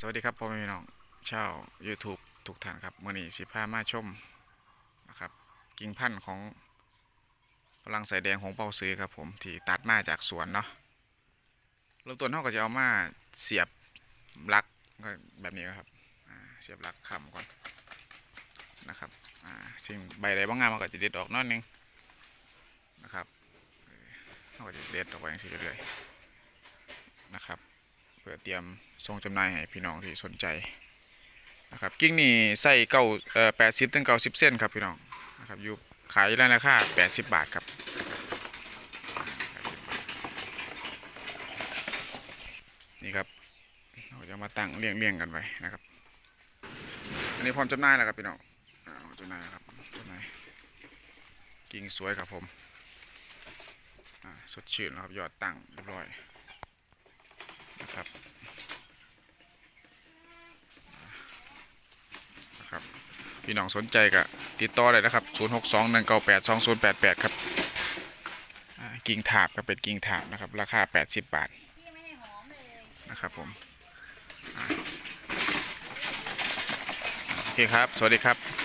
สวัสดีครับพ่อแม่พี่น้องชาว YouTube ทุกท่านครับมื่อนี้สิพามาชมนะครับกิ่งพันธุ์ของพลังสายแดงของเปาซื้อครับผมที่ตัดมาจากสวนเนาะเริ่มต้นเขาก็จะเอามาเสียบลักก็แบบนี้ครับเสียบลักคำก่อนนะครับสิ่งใบใดบางงามมันก็จะเด็ดออกน้อยนึงนะครับเออเขาก็จะเด็ดออกไปอย่างนี้เรื่อยๆนะครับ เพื่อเตรียมส่งจำหน่ายให้พี่น้องที่สนใจนะครับกิ้งนี่ใส่เก้าเอ่อแปดสิบถึงเก้าสิบเส้นครับพี่น้องนะครับอยู่ขายอยู่ในราคาแปดสิบบาทครับนี่ครับเราจะมาตั้งเรียงเรียงกันไว้นะครับ อันนี้พร้อมจำหน่ายแล้วครับพี่น้องจำหน่ายครับจำหน่ายกิ่งสวยครับผมสดชื่นแล้วครับยอดตั้งเรียบร้อย นะครับนะครับ พี่น้องสนใจก็ติดต่อเลยนะครับ 0 6 2 1 9 8 2 0 8 8 ครับกิ่งถาบก็เป็นกิ่งถาบนะครับ ราคา 80 บาทนะครับผมโอเคครับ สวัสดีครับ